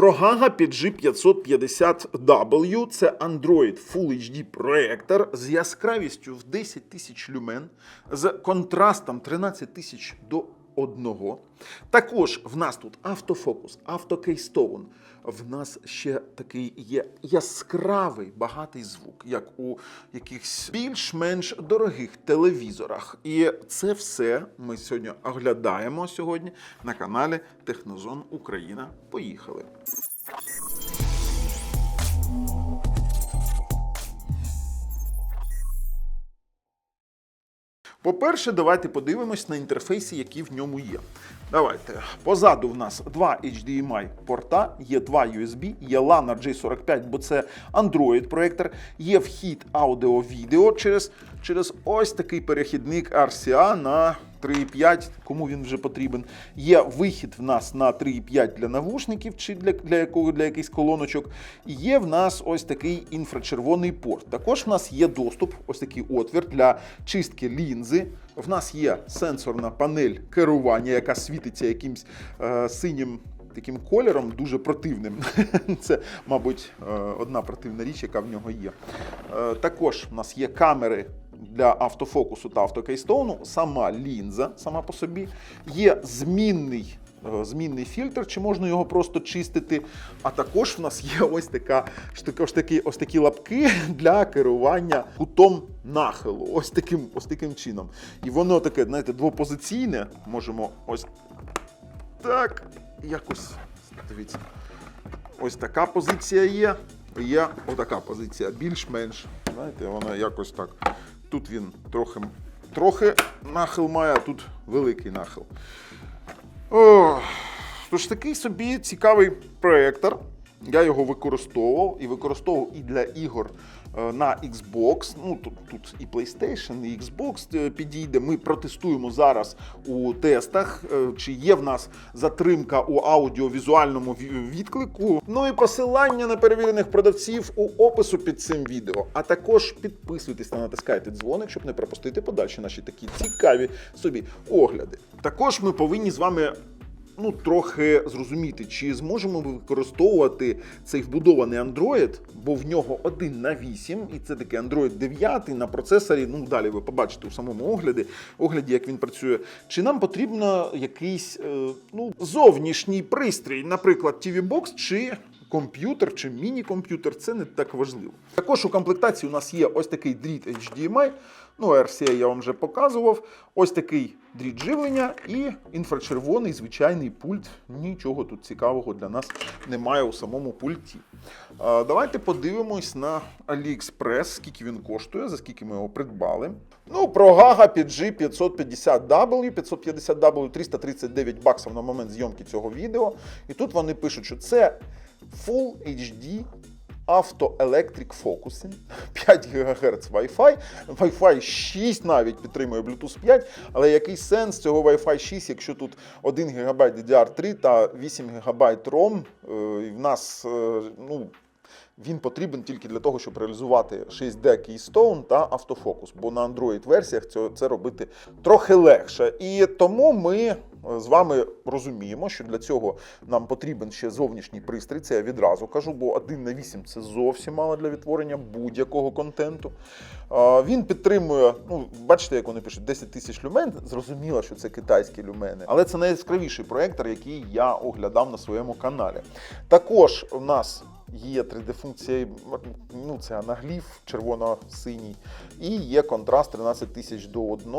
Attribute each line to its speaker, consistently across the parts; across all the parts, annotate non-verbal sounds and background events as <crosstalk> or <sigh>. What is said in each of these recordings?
Speaker 1: ProGaga PG550W це Android Full HD проектор з яскравістю в 10 тисяч люмен, з контрастом 13 тисяч до одного. Також в нас тут автофокус, автокейстоун. В нас ще такий є яскравий багатий звук, як у якихось більш-менш дорогих телевізорах. І це все ми сьогодні оглядаємо сьогодні на каналі Технозон Україна. Поїхали. По-перше, давайте подивимось на інтерфейси, які в ньому є. Давайте. Позаду в нас два HDMI порта, є два USB, є LAN RJ45, бо це Android проектор, є вхід аудіо-відео через, через ось такий перехідник RCA на 3.5, кому він вже потрібен. Є вихід в нас на 3.5 для навушників чи для, для якого для якихось колоночок. І є в нас ось такий інфрачервоний порт. Також в нас є доступ, ось такий отвір для чистки лінзи. В нас є сенсорна панель керування, яка світиться якимсь е, синім. Таким кольором дуже противним. <laughs> Це, мабуть, е, одна противна річ, яка в нього є. Е, Також в нас є камери для автофокусу та автокейстоуну, сама лінза сама по собі. Є змінний. е, Змінний фільтр, чи можна його просто чистити. А також в нас є <laughs> ось така ось такі, ось такі лапки для керування кутом нахилу. Ось таким, ось таким чином. І воно таке, знаєте, двопозиційне. Можемо ось так, якось. Дивіться. Ось така позиція є. Є отака позиція, більш-менш. Знаєте, вона якось так. Тут він трохи, трохи нахил має, а тут великий нахил. О, тож такий собі цікавий проєктор. Я його використовував і використовував і для ігор на Xbox. Ну тут, тут і PlayStation, і Xbox е, підійде. Ми протестуємо зараз у тестах, е, чи є в нас затримка у аудіовізуальному відклику. Ну і посилання на перевірених продавців у опису під цим відео. А також підписуйтесь та натискайте дзвоник, щоб не пропустити подальші наші такі цікаві собі огляди. Також ми повинні з вами ну, трохи зрозуміти, чи зможемо ми використовувати цей вбудований Android, бо в нього 1 на 8, і це такий Android 9 на процесорі. Ну, далі ви побачите у самому огляді, огляді, як він працює. Чи нам потрібно якийсь е, ну, зовнішній пристрій, наприклад, TV-Box чи комп'ютер чи міні-комп'ютер, це не так важливо. Також у комплектації у нас є ось такий дріт HDMI, ну RCA я вам вже показував. Ось такий дріт живлення і інфрачервоний звичайний пульт. Нічого тут цікавого для нас немає у самому пульті. А, Давайте подивимось на AliExpress, скільки він коштує, за скільки ми його придбали. Ну, про Gaga PG 550W, 550W 339 баксів на момент зйомки цього відео. І тут вони пишуть, що це Full HD Auto Electric Focusing, 5 ГГц Wi-Fi, Wi-Fi 6 навіть підтримує Bluetooth 5, але який сенс цього Wi-Fi 6, якщо тут 1 ГБ DDR3 та 8 ГБ ROM, і в нас е, ну, він потрібен тільки для того, щоб реалізувати 6D Keystone та автофокус, бо на Android-версіях це, робити трохи легше. І тому ми з вами розуміємо, що для цього нам потрібен ще зовнішній пристрій. Це я відразу кажу, бо 1 на 8 це зовсім мало для відтворення будь-якого контенту. Він підтримує, ну бачите, як вони пишуть, 10 тисяч люмен. Зрозуміло, що це китайські люмени, але це найяскравіший проектор, який я оглядав на своєму каналі. Також у нас Є 3D-функція, ну це анагліф червоно-синій. І є контраст 13 тисяч до 1.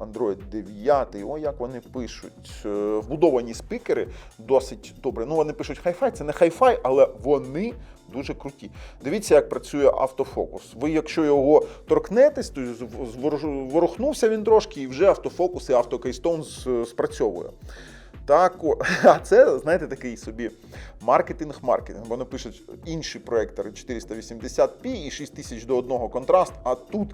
Speaker 1: Android 9. О, як вони пишуть. Е, Вбудовані спікери досить добре. Ну, вони пишуть хай-фай, це не хай-фай, але вони дуже круті. Дивіться, як працює автофокус. Ви, якщо його торкнетесь, то ворухнувся він трошки, і вже автофокус і автокейстоун спрацьовує. Так, <laughs> а це, знаєте, такий собі маркетинг-маркетинг. Вони пишуть інші проектори 480p і 6000 до 1 контраст, а тут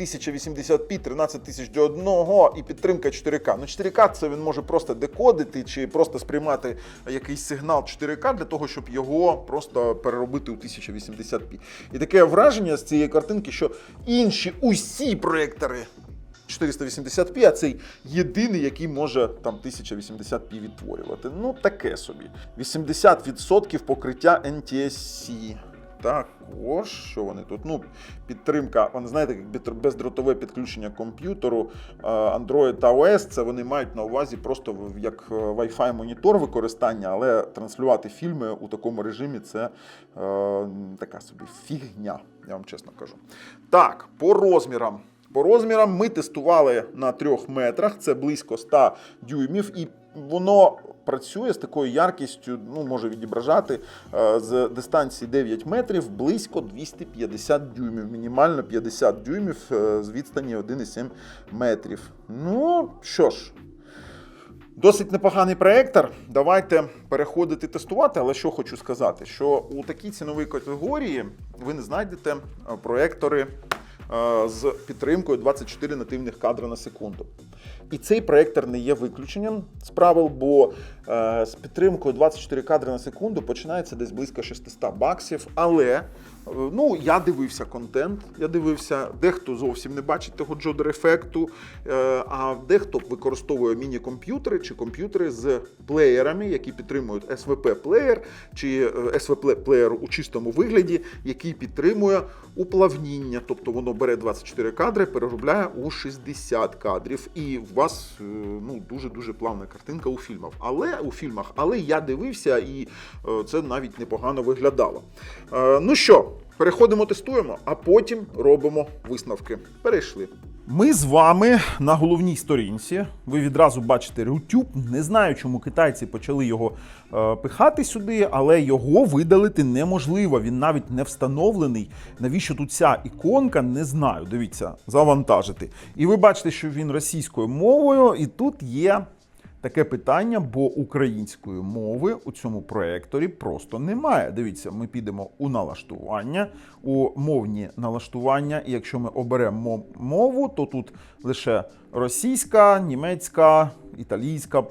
Speaker 1: 1080p, 13000 до 1 і підтримка 4К. Ну 4К це він може просто декодити чи просто сприймати якийсь сигнал 4К для того, щоб його просто переробити у 1080p. І таке враження з цієї картинки, що інші усі проектори 480p, а цей єдиний, який може там 1080p відтворювати. Ну, таке собі. 80% покриття NTSC. Також, що вони тут? Ну, підтримка, вони знаєте, як бездротове підключення комп'ютеру, Android та OS, це вони мають на увазі просто як е, Wi-Fi монітор використання, але транслювати фільми у такому режимі це е, така собі фігня, я вам чесно кажу. Так, по розмірам. По розмірам ми тестували на трьох метрах, це близько 100 дюймів, і воно працює з такою яркістю, ну може відображати е, з дистанції 9 метрів близько 250 дюймів, мінімально 50 дюймів е, з відстані 1,7 метрів. Ну що ж. Досить непоганий проектор. Давайте переходити тестувати. Але що хочу сказати, що у такій ціновій категорії ви не знайдете е, проектори з підтримкою 24 нативних кадри на секунду. І цей проектор не є виключенням з правил, бо е, з підтримкою 24 кадри на секунду починається десь близько 600 баксів. Але е, ну, я дивився контент, я дивився, дехто зовсім не бачить того джодер ефекту, е, а дехто використовує міні-комп'ютери чи комп'ютери з плеєрами, які підтримують SVP-плеєр чи SVP-плеєр у чистому вигляді, який підтримує уплавніння. Тобто воно бере 24 кадри, переробляє у 60 кадрів. І у вас е, ну, дуже-дуже плавна картинка у фільмах. Але у фільмах, але я дивився, і е, це навіть непогано виглядало. Е, Ну що, переходимо, тестуємо, а потім робимо висновки. Перейшли. Ми з вами на головній сторінці. Ви відразу бачите YouTube. Не знаю, чому китайці почали його е, пихати сюди, але його видалити неможливо. Він навіть не встановлений. Навіщо тут ця іконка? Не знаю. Дивіться, завантажити. І ви бачите, що він російською мовою, і тут є. Таке питання, бо української мови у цьому проекторі просто немає. Дивіться, ми підемо у налаштування, у мовні налаштування. І якщо ми оберемо мову, то тут лише російська, німецька, італійська,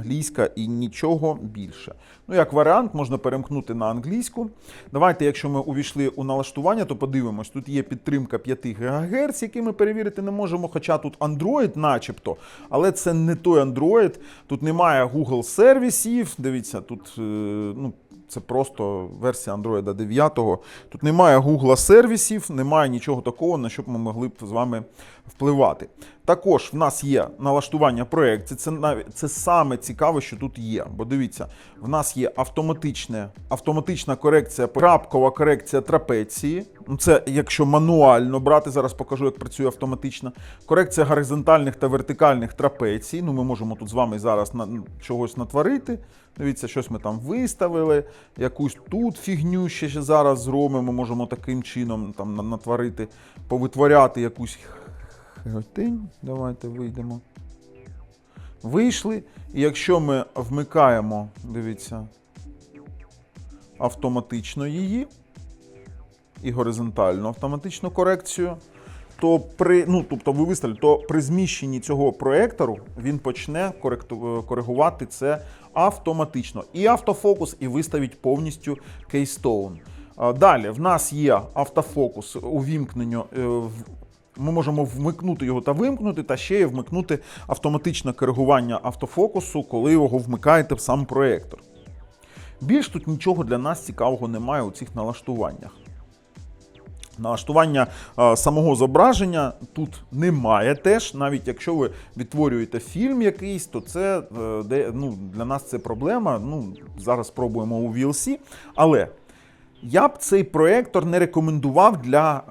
Speaker 1: англійська і нічого більше. Ну, як варіант, можна перемкнути на англійську. Давайте, якщо ми увійшли у налаштування, то подивимось, тут є підтримка 5 ГГц, який ми перевірити не можемо. Хоча тут Android, начебто, але це не той Android. Тут немає Google сервісів. Дивіться, тут е, ну, це просто версія Android 9. Тут немає Google сервісів, немає нічого такого, на що б ми могли б з вами впливати. Також в нас є налаштування проєктів. Це це саме цікаве, що тут є. Бо дивіться, в нас є автоматичне, автоматична корекція, крапкова корекція трапеції. Ну, Це якщо мануально брати, зараз покажу, як працює автоматична. Корекція горизонтальних та вертикальних трапецій. Ну, ми можемо тут з вами зараз на, чогось натворити. Дивіться, щось ми там виставили, якусь тут фігню ще зараз зробимо, можемо таким чином там натворити, повитворяти якусь хротень. Давайте вийдемо. Вийшли. І якщо ми вмикаємо, дивіться, автоматично її і горизонтальну автоматичну корекцію, то при, ну, тобто ви виставили, то при зміщенні цього проектору він почне е, коригувати це автоматично. І автофокус, і виставить повністю Keystone. Далі в нас є автофокус увімкнення. Ми можемо вмикнути його та вимкнути, та ще й вмикнути автоматичне коригування автофокусу, коли його вмикаєте в сам проектор. Більш тут нічого для нас цікавого немає у цих налаштуваннях. Налаштування самого зображення тут немає теж. Навіть якщо ви відтворюєте фільм якийсь, то це е, де, ну, для нас це проблема. Ну, зараз спробуємо у VLC. Але я б цей проектор не рекомендував для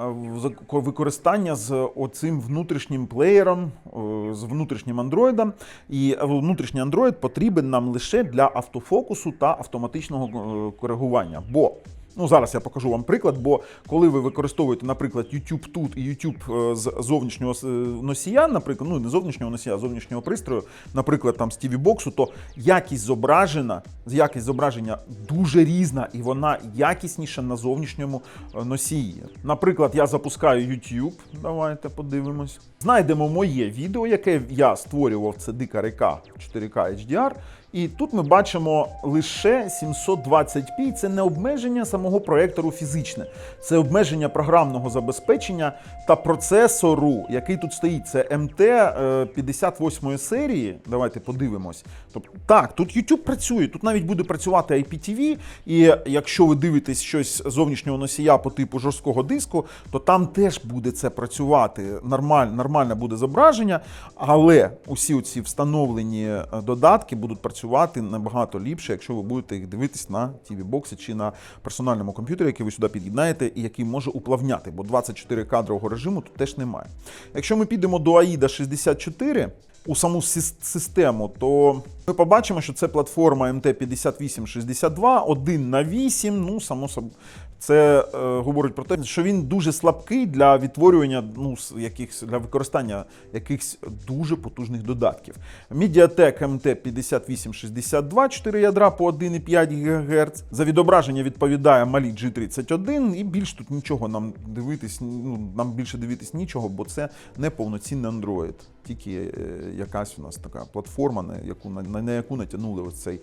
Speaker 1: е, використання з оцим внутрішнім плеєром, е, з внутрішнім андроїдом. І е, внутрішній андроїд потрібен нам лише для автофокусу та автоматичного коригування. Бо Ну, зараз я покажу вам приклад, бо коли ви використовуєте, наприклад, YouTube тут і YouTube е, з зовнішнього е, носія, наприклад, ну не зовнішнього носія, а зовнішнього пристрою, наприклад, там з TV боксу, то якість зображена, якість зображення дуже різна, і вона якісніша на зовнішньому е, носії. Наприклад, я запускаю YouTube. Давайте подивимось. Знайдемо моє відео, яке я створював. Це дика река 4К HDR. І тут ми бачимо лише 720p. Це не обмеження самого проектору фізичне, це обмеження програмного забезпечення та процесору, який тут стоїть. Це МТ е, 58 серії. Давайте подивимось. Тобто, так, тут YouTube працює, тут навіть буде працювати IPTV, і якщо ви дивитесь щось зовнішнього носія по типу жорсткого диску, то там теж буде це працювати. Нормаль, нормальне буде зображення, але усі ці встановлені е, додатки будуть працювати набагато ліпше, якщо ви будете їх дивитись на tv боксі чи на персональному комп'ютері, який ви сюди під'єднаєте, і який може уплавняти, бо 24 кадрового режиму тут теж немає. Якщо ми підемо до AIDA 64, у саму систему, то ми побачимо, що це платформа MT5862, 1 на 8. Ну, само собою, це е, говорить про те, що він дуже слабкий для відтворювання ну, якихось для використання якихось дуже потужних додатків. MediaTek MT5862, 4 ядра по 1,5 ГГц. За відображення відповідає малі G31, і більш тут нічого нам дивитись, ну, нам більше дивитись нічого, бо це не повноцінний Android. Тільки е, якась у нас така платформа, на яку, на, на яку натягнули ось е,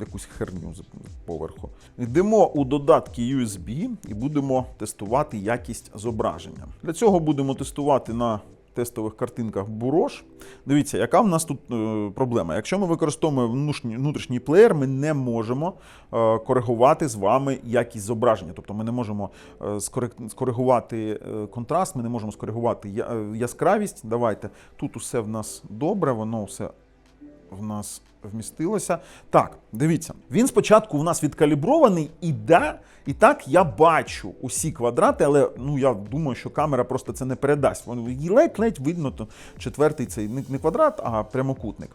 Speaker 1: якусь херню з поверху. Йдемо у додатки USB і будемо тестувати якість зображення. Для цього будемо тестувати на тестових картинках Бурош. Дивіться, яка в нас тут е, проблема. Якщо ми використовуємо внутрішній, плеєр, ми не можемо е, коригувати з вами якість зображення. Тобто ми не можемо е, скоригувати контраст, ми не можемо скоригувати яскравість. Давайте тут усе в нас добре, воно все в нас вмістилося. Так, дивіться, він спочатку в нас відкалібрований, і да, і так я бачу усі квадрати, але ну я думаю, що камера просто це не передасть. Воно ледь-ледь видно то четвертий цей не не квадрат, а прямокутник.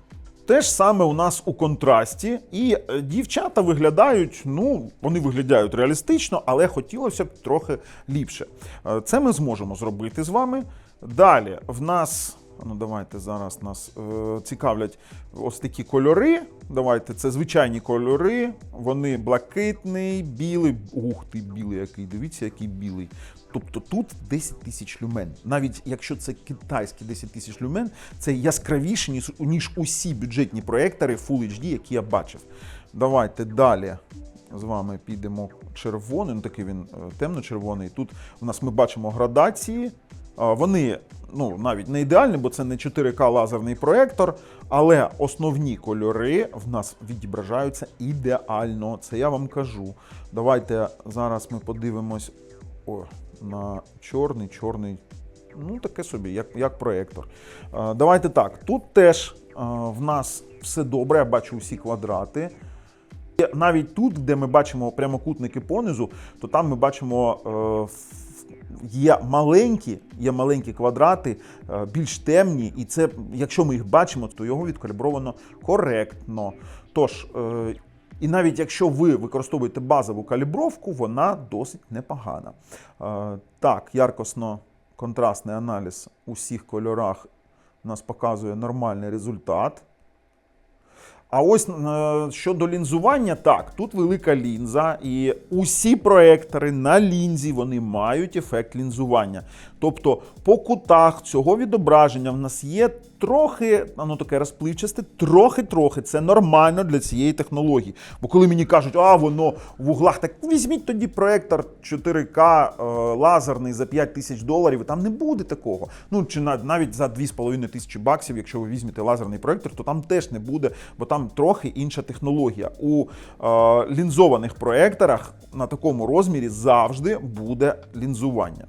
Speaker 1: Те ж саме у нас у контрасті, і е, дівчата виглядають, ну, вони виглядають реалістично, але хотілося б трохи ліпше. Е, Це ми зможемо зробити з вами. Далі в нас. Ну, давайте зараз нас е, цікавлять ось такі кольори. Давайте, це звичайні кольори. Вони блакитний, білий. Ух ти, білий який. Дивіться, який білий. Тобто тут 10 тисяч люмен. Навіть якщо це китайські 10 тисяч люмен, це яскравіше, ніж, ніж усі бюджетні проєктори Full HD, які я бачив. Давайте далі з вами підемо червоний, ну такий він е, темно-червоний. Тут у нас ми бачимо градації. Вони ну, навіть не ідеальні, бо це не 4К лазерний проєктор, але основні кольори в нас відображаються ідеально. Це я вам кажу. Давайте зараз ми подивимось о, на чорний, чорний. Ну, таке собі, як, як проєктор. Давайте так. Тут теж в нас все добре, я бачу усі квадрати. Навіть тут, де ми бачимо прямокутники понизу, то там ми бачимо е, є маленькі, є маленькі квадрати, е, більш темні, і це, якщо ми їх бачимо, то його відкалібровано коректно. Тож, е, і навіть якщо ви використовуєте базову калібровку, вона досить непогана. Е, Так, яркосно-контрастний аналіз у всіх кольорах у нас показує нормальний результат. А ось е, щодо лінзування, так, тут велика лінза, і усі проектори на лінзі вони мають ефект лінзування. Тобто по кутах цього відображення в нас є трохи, воно таке розпливчасте, трохи-трохи. Це нормально для цієї технології. Бо коли мені кажуть, а воно в углах, так візьміть тоді проектор 4К е, лазерний за 5 тисяч доларів, там не буде такого. Ну чи навіть за 2,5 тисячі баксів, якщо ви візьмете лазерний проектор, то там теж не буде, бо там трохи інша технологія. У е, лінзованих проекторах на такому розмірі завжди буде лінзування.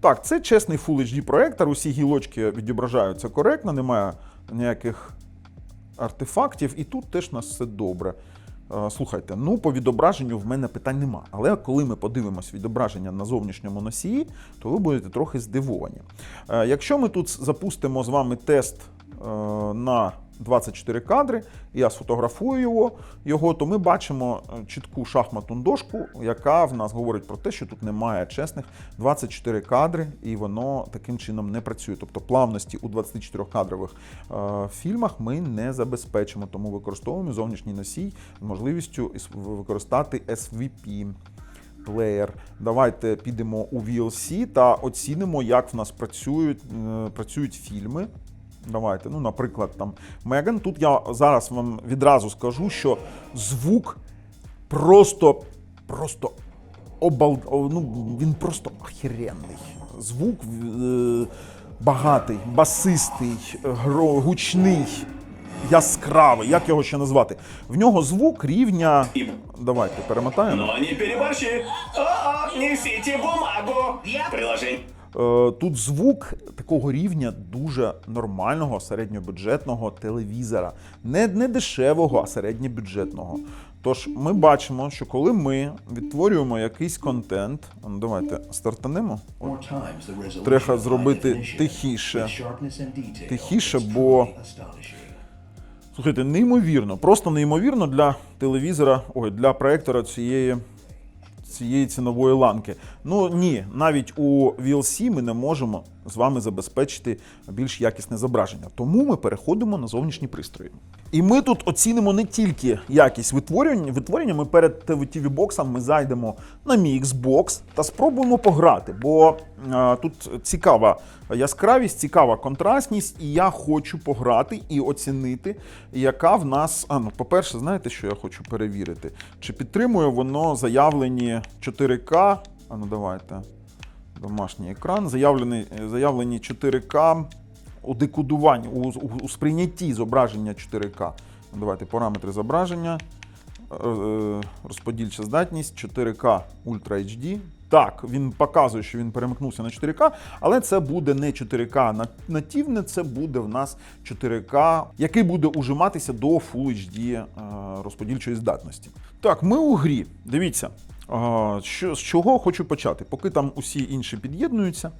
Speaker 1: Так, це чесний Full HD проектор, усі гілочки відображаються коректно, немає ніяких артефактів, і тут теж нас все добре. Е, Слухайте, ну по відображенню в мене питань нема. Але коли ми подивимось відображення на зовнішньому носії, то ви будете трохи здивовані. Е, Якщо ми тут запустимо з вами тест е, на 24 кадри, і я сфотографую його, його, то ми бачимо е, чітку шахматну дошку, яка в нас говорить про те, що тут немає чесних 24 кадри, і воно таким чином не працює. Тобто плавності у 24-кадрових е, фільмах ми не забезпечимо, тому використовуємо зовнішній носій з можливістю використати SVP. Плеєр. Давайте підемо у VLC та оцінимо, як в нас працюють, е, працюють фільми Давайте, ну, наприклад, там Меган. Тут я зараз вам відразу скажу, що звук просто, просто обал... ну, він просто охеренний. Звук е, багатий, басистий, гро- гучний, яскравий. Як його ще назвати? В нього звук рівня. Давайте перемотаємо.
Speaker 2: Но не переборщи. О-о, несите бумагу. Приложение.
Speaker 1: Е, Тут звук такого рівня дуже нормального середньобюджетного телевізора. Не, не дешевого, а середньобюджетного. Тож ми бачимо, що коли ми відтворюємо якийсь контент, ну давайте стартанемо.
Speaker 3: Треба зробити тихіше.
Speaker 1: Тихіше, бо- Слухайте, неймовірно, просто неймовірно для телевізора, ой, для проектора цієї, цієї цінової ланки. Ну ні, навіть у VLC ми не можемо з вами забезпечити більш якісне зображення. Тому ми переходимо на зовнішні пристрої. І ми тут оцінимо не тільки якість витворювання, витворення. Ми перед TV боксом ми зайдемо на мій Xbox та спробуємо пограти, бо е, тут цікава яскравість, цікава контрастність, і я хочу пограти і оцінити, яка в нас. А ну, по-перше, знаєте, що я хочу перевірити? Чи підтримує воно заявлені 4К? А ну давайте. Домашній екран. Заявлений, заявлені 4К у декодуванні, у, у, у сприйнятті зображення 4К. Ну, Давайте параметри зображення. Е, е, Розподільча здатність 4К Ultra HD. Так, він показує, що він перемикнувся на 4К, але це буде не 4К на- нативне, це буде в нас 4К, який буде ужиматися до Full HD е, розподільчої здатності. Так, ми у грі. Дивіться, Що, з чого хочу почати? Поки там усі інші під'єднуються,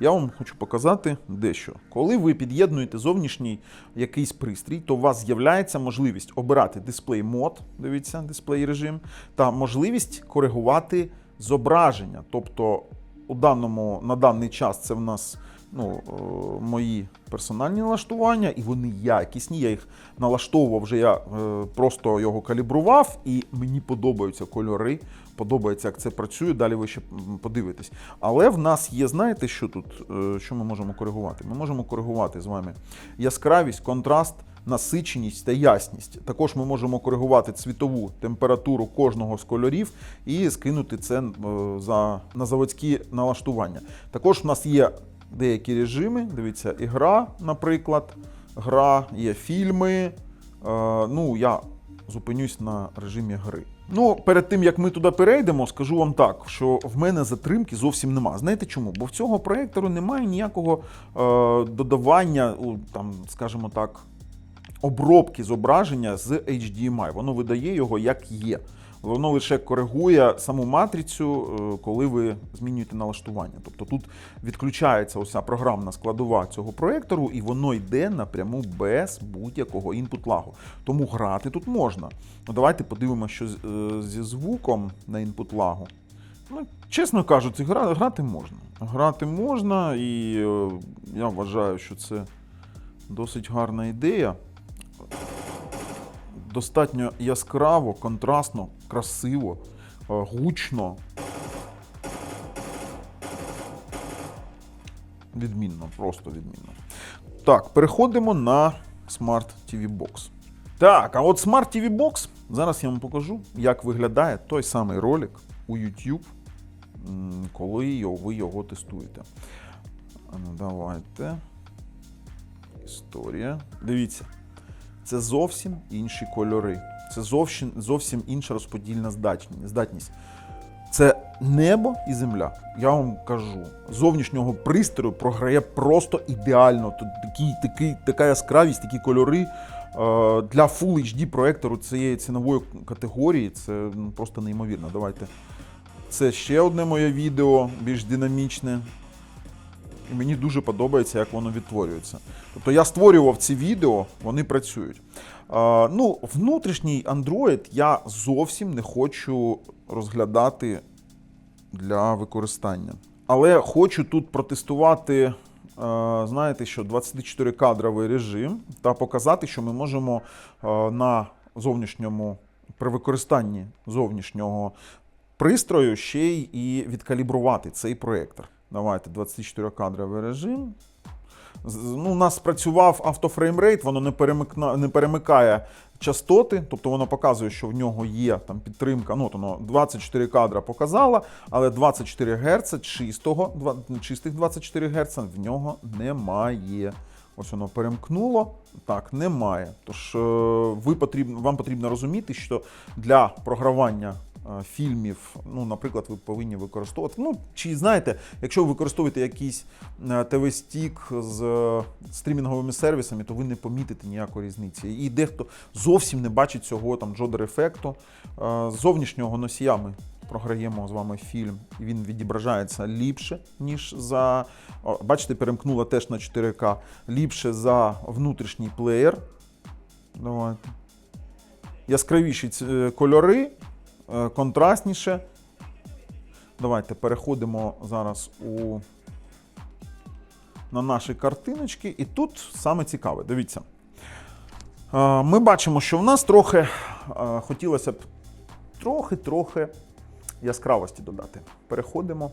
Speaker 1: я вам хочу показати дещо. Коли ви під'єднуєте зовнішній якийсь пристрій, то у вас з'являється можливість обирати дисплей мод, дивіться, дисплей режим, та можливість коригувати зображення. Тобто, у даному, на даний час це в нас ну, е, мої персональні налаштування, і вони якісні. Я їх налаштовував вже я е, просто його калібрував, і мені подобаються кольори, подобається, як це працює. Далі ви ще подивитесь. Але в нас є, знаєте, що тут, е, що ми можемо коригувати? Ми можемо коригувати з вами яскравість, контраст. Насиченість та ясність. Також ми можемо коригувати цвітову температуру кожного з кольорів і скинути це е, за, на заводські налаштування. Також в нас є деякі режими. Дивіться, ігра, наприклад, гра, є фільми. Е, ну, я зупинюсь на режимі гри. Ну, перед тим як ми туди перейдемо, скажу вам так, що в мене затримки зовсім нема. Знаєте чому? Бо в цього проєктору немає ніякого е, додавання, там, скажімо так, обробки зображення з HDMI. Воно видає його як є. Воно лише коригує саму матрицю, е, коли ви змінюєте налаштування. Тобто тут відключається ося програмна складова цього проєктору, і воно йде напряму без будь-якого інпут лагу. Тому грати тут можна. Ну, давайте подивимося, що е, зі звуком на інпут лагу. Ну, чесно кажучи, гра, грати можна. Грати можна, і е, я вважаю, що це досить гарна ідея. Достатньо яскраво, контрастно, красиво, е, гучно. Відмінно, просто відмінно. Так, переходимо на Smart TV Box. Так, а от Smart TV Box, зараз я вам покажу, як виглядає той самий ролик у YouTube, коли ви його тестуєте. Ну, давайте. Історія. Дивіться. Це зовсім інші кольори. Це зовсім, зовсім інша розподільна здатність. Це небо і земля. Я вам кажу, зовнішнього пристрою програє просто ідеально. Тут такі, такі, така яскравість, такі кольори. Е, Для Full HD проектору цієї цінової категорії це ну, просто неймовірно. Давайте. Це ще одне моє відео, більш динамічне. І мені дуже подобається, як воно відтворюється. Тобто я створював ці відео, вони працюють. А, ну, внутрішній Android я зовсім не хочу розглядати для використання. Але хочу тут протестувати, е, знаєте, що 24-кадровий режим та показати, що ми можемо е, на зовнішньому при використанні зовнішнього пристрою ще й відкалібрувати цей проєктор. Давайте 24-кадровий режим. Ну, у нас спрацював автофреймрейт, воно не, перемикна, не перемикає частоти, тобто воно показує, що в нього є там підтримка. Ну, от воно 24 кадра показало, але 24 Гц чистого, чистих 24 Гц в нього немає. Ось воно перемкнуло. Так, немає. Тож е, ви потрібно, вам потрібно розуміти, що для програвання фільмів, ну, наприклад, ви повинні використовувати. Ну, чи знаєте, якщо ви використовуєте якийсь е, ТВ-стік з е, стрімінговими сервісами, то ви не помітите ніякої різниці. І дехто зовсім не бачить цього там джодер-ефекту. Е, З зовнішнього носія ми програємо з вами фільм, і він відображається ліпше, ніж за. Бачите, перемкнула теж на 4К. Ліпше за внутрішній плеєр. Давайте. Яскравіші е, кольори, е, контрастніше. Давайте переходимо зараз у... на наші картиночки. І тут саме цікаве, дивіться. Е, Ми бачимо, що в нас трохи е, хотілося б трохи-трохи яскравості додати. Переходимо,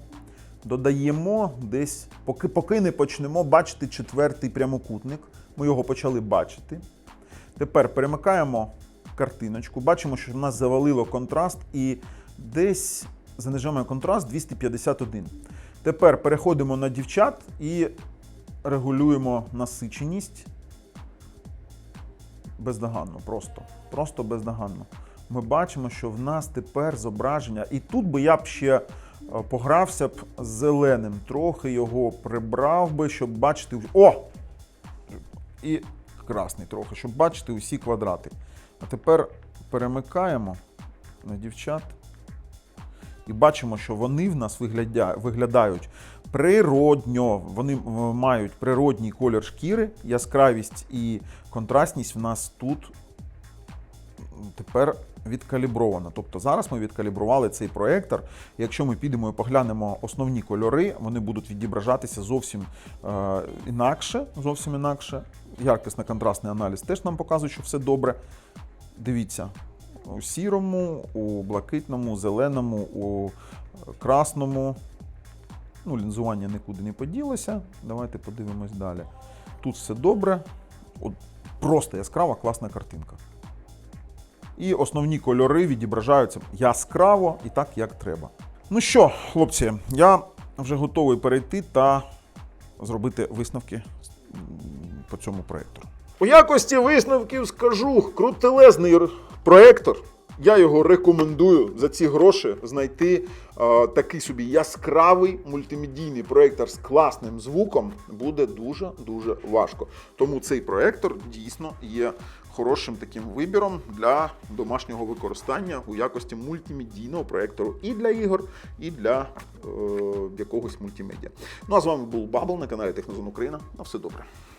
Speaker 1: додаємо десь, поки, поки не почнемо бачити четвертий прямокутник. Ми його почали бачити. Тепер перемикаємо картиночку. Бачимо, що в нас завалило контраст і десь занижаємо контраст 251. Тепер переходимо на дівчат і регулюємо насиченість бездоганно, просто. Просто бездоганно. Ми бачимо, що в нас тепер зображення. І тут би я б ще е, погрався б зеленим, трохи його прибрав би, щоб бачити. О! І красний трохи, щоб бачити усі квадрати. А тепер перемикаємо на дівчат. І бачимо, що вони в нас виглядають природньо. Вони е, мають природній колір шкіри, яскравість і контрастність в нас тут тепер відкалібровано. Тобто зараз ми відкалібрували цей проектор. Якщо ми підемо і поглянемо основні кольори, вони будуть відображатися зовсім е, інакше. Зовсім інакше. Яркісно-контрастний аналіз теж нам показує, що все добре. Дивіться, у сірому, у блакитному, зеленому, у красному. Ну, лінзування нікуди не поділося. Давайте подивимось далі. Тут все добре. От просто яскрава, класна картинка. І основні кольори відображаються яскраво і так, як треба. Ну що, хлопці, я вже готовий перейти та зробити висновки по цьому проєктору. У якості висновків скажу крутелезний р- проєктор. Я його рекомендую за ці гроші знайти е, такий собі яскравий мультимедійний проєктор з класним звуком буде дуже дуже важко. Тому цей проєктор дійсно є хорошим таким вибіром для домашнього використання у якості мультимедійного проєктору і для ігор, і для е, якогось мультимедіа. Ну а з вами був Бабл на каналі Технозон Україна. На все добре.